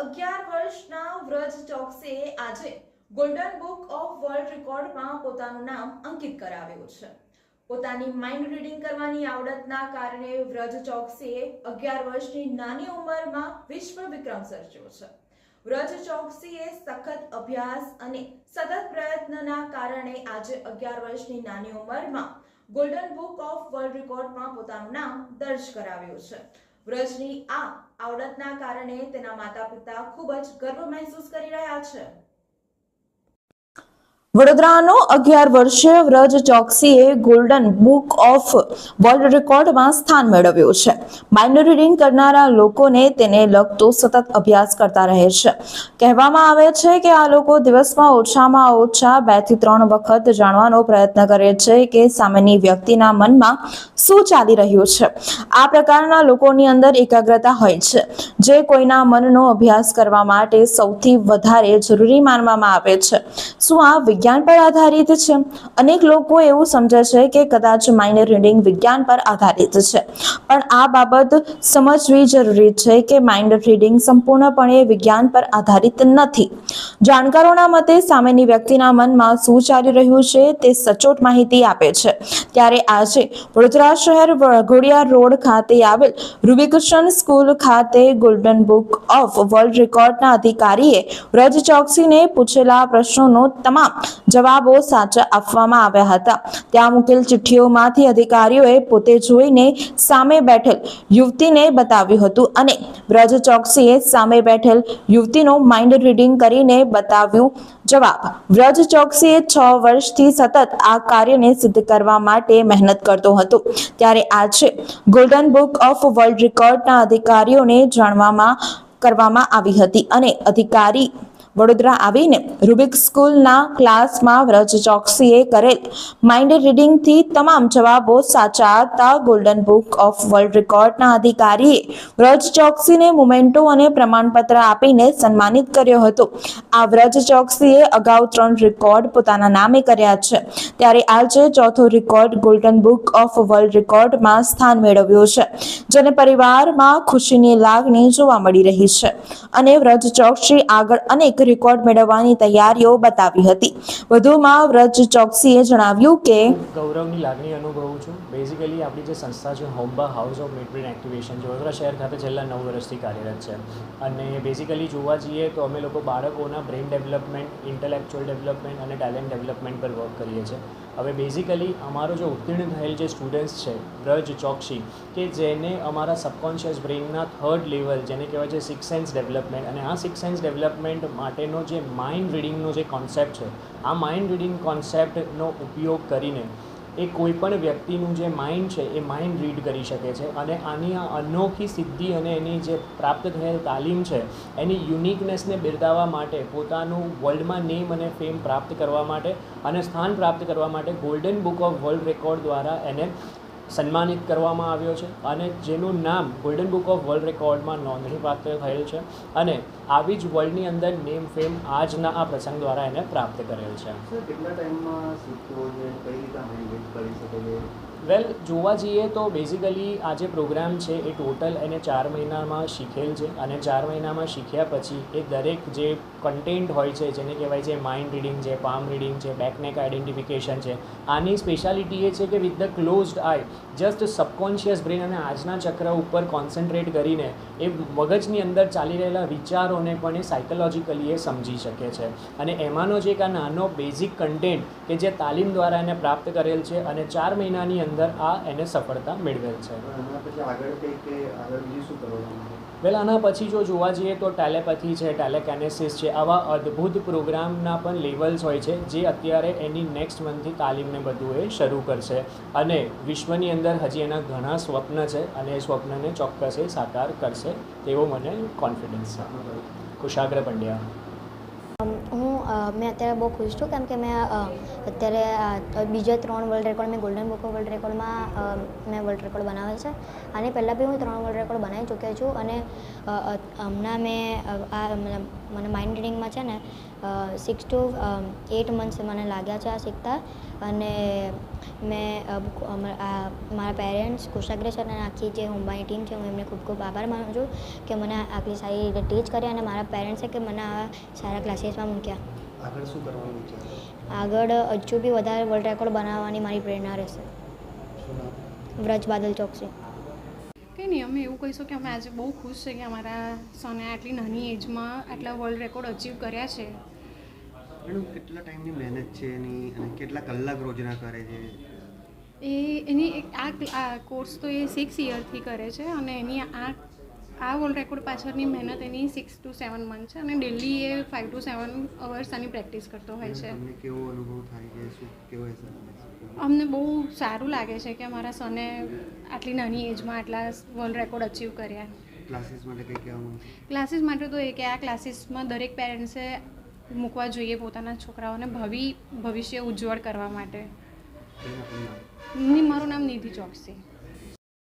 અગિયાર વર્ષના વ્રજ ચોકસીએ આજે ગોલ્ડન બુક ઓફ વર્લ્ડ રેકોર્ડમાં પોતાનું નામ અંકિત કરાવ્યું છે. પોતાની માઇન્ડ રીડિંગ કરવાની આવડતના કારણે વ્રજ ચોકસીએ અગિયાર વર્ષની નાની ઉંમરમાં વિશ્વ વિક્રમ સર્જ્યો છે. વ્રજ ચોકસીએ સખત અભ્યાસ અને સતત પ્રયત્નના કારણે આજે અગિયાર વર્ષની નાની ઉંમરમાં ગોલ્ડન બુક ઓફ વર્લ્ડ રેકોર્ડમાં પોતાનું નામ દર્જ કરાવ્યું છે. વ્રજની આ આવડતના કારણે તેના માતા પિતા ખૂબ જ ગર્વ મહેસૂસ કરી રહ્યા છે. વડોદરાનો અગિયાર વર્ષીય વ્રજ ચોકસીએ ગોલ્ડન બુક ઓફ વર્લ્ડ રેકોર્ડમાં સ્થાન મેળવ્યું છે. માઇન્ડ રીડિંગ કરનારા લોકોને તેને લગતો સતત અભ્યાસ કરતા રહે છે. કહેવામાં આવે છે કે આ લોકો દિવસમાં ઓછામાં ઓછા બેથી ત્રણ વખત જાણવાનો પ્રયત્ન કરે છે કે સામેની વ્યક્તિના મનમાં શું ચાલી રહ્યું છે. આ પ્રકારના લોકોની અંદર એકાગ્રતા હોય છે. જે કોઈના મનનો અભ્યાસ કરવા માટે સૌથી વધારે જરૂરી માનવામાં આવે છે. શું આ વિજ્ઞાન પર આધારિત છે. અનેક લોકો એવું સમજે છે કે કદાચ માઇનર રીડિંગ વિજ્ઞાન પર આધારિત છે. પણ આ બાબત સમજવી જરૂરી છે કે માઇનર રીડિંગ સંપૂર્ણપણે વિજ્ઞાન પર આધારિત નથી. જાણકારોના મતે સામેની વ્યક્તિના મનમાં શું ચાલી રહ્યું છે તે સચોટ માહિતી આપે છે. ત્યારે આજે વડોદરા શહેર વઘોડિયા રોડ ખાતે આવેલ રૂબીકૃષ્ણ સ્કૂલ ખાતે ગોલ્ડન બુક ઓફ વર્લ્ડ રેકોર્ડના અધિકારીએ વ્રજ ચોકસીને પૂછેલા પ્રશ્નોનો તમામ જવાબો સાચા આપવામાં આવ્યા હતા. ત્યાં મૂકેલ ચિઠ્ઠીઓમાંથી અધિકારીઓએ પોતે જોઈને સામે બેઠેલ યુવતીને બતાવ્યું હતું અને બ્રજ ચોકસીએ સામે બેઠેલ યુવતીનો માઇન્ડ રીડિંગ કરીને બતાવ્યું જવાબ. વ્રજ ચોકસીએ છ વર્ષથી સતત આ કાર્યને સિદ્ધ કરવા માટે મહેનત કરતો હતો. ત્યારે આજે ગોલ્ડન બુક ઓફ વર્લ્ડ રેકોર્ડના અધિકારીઓને જાણવામાં કરવામાં આવી હતી અને અધિકારી વડોદરા આવીને રૂબિક સ્કૂલના ક્લાસમાં વ્રજ ચોકસીએ કરેલ માઇન્ડ રીડિંગથી તમામ જવાબો સાચા હતા ગોલ્ડન બુક ઓફ વર્લ્ડ રેકોર્ડના અધિકારીએ વ્રજ ચોકસીને મુમેન્ટો અને પ્રમાણપત્ર આપીને સન્માનિત કર્યો હતો. આ વ્રજ ચોકસીએ અગાઉ ત્રણ રેકોર્ડ પોતાના નામે કર્યા છે. ત્યારે આજે ચોથો record golden book of world રેકોર્ડમાં સ્થાન મેળવ્યું છે. જેને પરિવારમાં ખુશીની લાગણી જોવા મળી રહી છે. અને વ્રજ ચોકસી આગળ અનેક રેકોર્ડ મેળવવાની તૈયારીઓ બતાવી હતી. વધુમાં વ્રજ ચોકસીએ જણાવ્યું કે ગૌરવની લાગણી અનુભવું છું. બેઝિકલી આપણી જે સંસ્થા છે હોમ્બા હાઉસ ઓફ મિડબ્રેન એક્ટિવેશન જે વડોદરા શહેર ખાતે છેલ્લા નવ વર્ષથી કાર્યરત છે. અને બેઝિકલી જોવા જઈએ તો અમે લોકો બાળકોના બ્રેઇન ડેવલપમેન્ટ ઇન્ટેલેક્ચ્યુઅલ ડેવલપમેન્ટ અને ટેલેન્ટ ડેવલપમેન્ટ પર વર્ક કરીએ છીએ. હવે બેઝિકલી અમારો જે ઉત્તીર્ણ થયેલ જે સ્ટુડન્ટ્સ છે, બ્રજ ચોકસી, કે જેને અમારા સબકોન્શિયસ બ્રેઇનના થર્ડ લેવલ જેને કહેવાય છે સિક્સ સેન્સ ડેવલપમેન્ટ અને આ સિક્સ સેન્સ ડેવલપમેન્ટ માટેનો જે માઇન્ડ રીડિંગનો જે કોન્સેપ્ટ છે, આ માઇન્ડ રીડિંગ કોન્સેપ્ટનો ઉપયોગ કરીને એ કોઈપણ વ્યક્તિનું જે માઇન્ડ છે, એ માઇન્ડ રીડ કરી શકે છે અને આની આ અનોખી સિદ્ધિ અને એની જે પ્રાપ્ત થયેલ તાલીમ છે, એની યુનિકનેસને બિરદાવવા માટે, પોતાનું વર્લ્ડમાં નેમ અને ફેમ પ્રાપ્ત કરવા માટે અને સ્થાન પ્રાપ્ત કરવા માટે golden book of world record દ્વારા એને સન્માનિત કરવામાં આવ્યો છે અને જેનું નામ ગોલ્ડન બુક ઓફ વર્લ્ડ રેકોર્ડમાં નોંધણી પ્રાપ્ત થયેલ છે અને આવી જ વર્લ્ડની અંદર નેમ ફેમ આજના આ પ્રસંગ દ્વારા એને પ્રાપ્ત કરેલ છે. કેટલા ટાઈમમાં વેલ જોવા જઈએ તો બેઝિકલી આ જે પ્રોગ્રામ છે, એ ટોટલ એને ચાર મહિનામાં શીખેલ છે અને ચાર મહિનામાં શીખ્યા પછી એ દરેક જે કન્ટેન્ટ હોય છે, જેને કહેવાય છે માઇન્ડ રીડિંગ છે પામ રીડિંગ છે બેકનેક આઇડેન્ટિફિકેશન છે, આની સ્પેશિયાલિટી એ છે કે with the closed eye just subconscious brain અને આજના ચક્ર ઉપર કોન્સન્ટ્રેટ કરીને એ મગજની અંદર ચાલી રહેલા વિચારોને પણ એ સાયકોલોજીકલી એ સમજી શકે છે. અને એમાંનો જે એક આ નાનો બેઝિક કન્ટેન્ટ કે જે તાલીમ દ્વારા એને પ્રાપ્ત કરેલ છે અને ચાર મહિનાની અંદર આ એને સફળતા મેળવેલ છે. વેલ આના પછી જો જોવા જઈએ તો ટેલેપથી છે ટેલેકેનેસિસ છે આવા અદ્ભુત પ્રોગ્રામના પણ લેવલ્સ હોય છે જે અત્યારે એની નેક્સ્ટ મંથથી તાલીમને બધું એ શરૂ કરશે. અને વિશ્વની અંદર હજી એના ઘણા સ્વપ્ન છે અને એ સ્વપ્નને ચોક્કસ એ સાકાર કરશે તેવો મને કોન્ફિડન્સ છે. કુશાગ્ર પંડ્યા. મેં અત્યારે બહુ ખુશ છું કેમ કે મેં અત્યારે બીજા ત્રણ વર્લ્ડ રેકોર્ડ મેં ગોલ્ડન બુક વર્લ્ડ રેકોર્ડમાં મેં વર્લ્ડ રેકોર્ડ બનાવ્યો છે. આની પહેલાં બી હું ત્રણ વર્લ્ડ રેકોર્ડ બનાવી ચૂક્યો છું અને હમણાં મેં આ મને માઇન્ડ રીડિંગમાં છે ને સિક્સ ટુ એટ મંથ્સ મને લાગ્યા છે આ શીખતા. અને મેં આ મારા પેરેન્ટ્સ કુશાગ્રે સર અને આખી જે હોમબાની ટીમ છે હું એમને ખૂબ ખૂબ આભાર માનું છું કે મને આટલી સારી રીતે ટીચ કરી અને મારા પેરેન્ટ્સે કે મને આવા સારા ક્લાસીસમાં મૂક્યા. આગળ શું કરવાનું વિચારો? આગળ હજુ બી વધારે વર્લ્ડ રેકોર્ડ બનાવવાની મારી પ્રેરણા રહેશે. વ્રજ બાદલ ચોકસી. કંઈ નહીં અમે એવું કહીશું કે અમે આજે બહુ ખુશ છે કે અમારા સને આટલી નાની એજમાં આટલા વર્લ્ડ રેકોર્ડ અચીવ કર્યા છે. મેડમ કેટલા ટાઈમની મહેનત છે એની અને કેટલા કલાક રોજના કરે છે? એ એની આ કોર્સ તો એ સિક્સ યરથી કરે છે અને એની આ આ વર્લ્ડ રેકોર્ડ પાછળની મહેનત એની સિક્સ ટુ સેવન મંથ છે અને ડેલી એ ફાઇવ ટુ સેવન અવર્સ આની પ્રેક્ટિસ કરતો હોય છે. તમને કેવો અનુભવ થાય છે શું કેવો અમને બહુ સારું લાગે છે કે અમારા સને આટલી નાની એજમાં આટલા વર્લ્ડ રેકોર્ડ અચીવ કર્યા. ક્લાસીસ માટે કંઈ કહેવા ક્લાસીસ માટે તો એ કે આ ક્લાસીસમાં દરેક પેરેન્ટ્સે મૂકવા જોઈએ પોતાના છોકરાઓને ભવિ ભવિષ્ય ઉજ્જવળ કરવા માટે. મારું નામ નિધિ ચોકસી.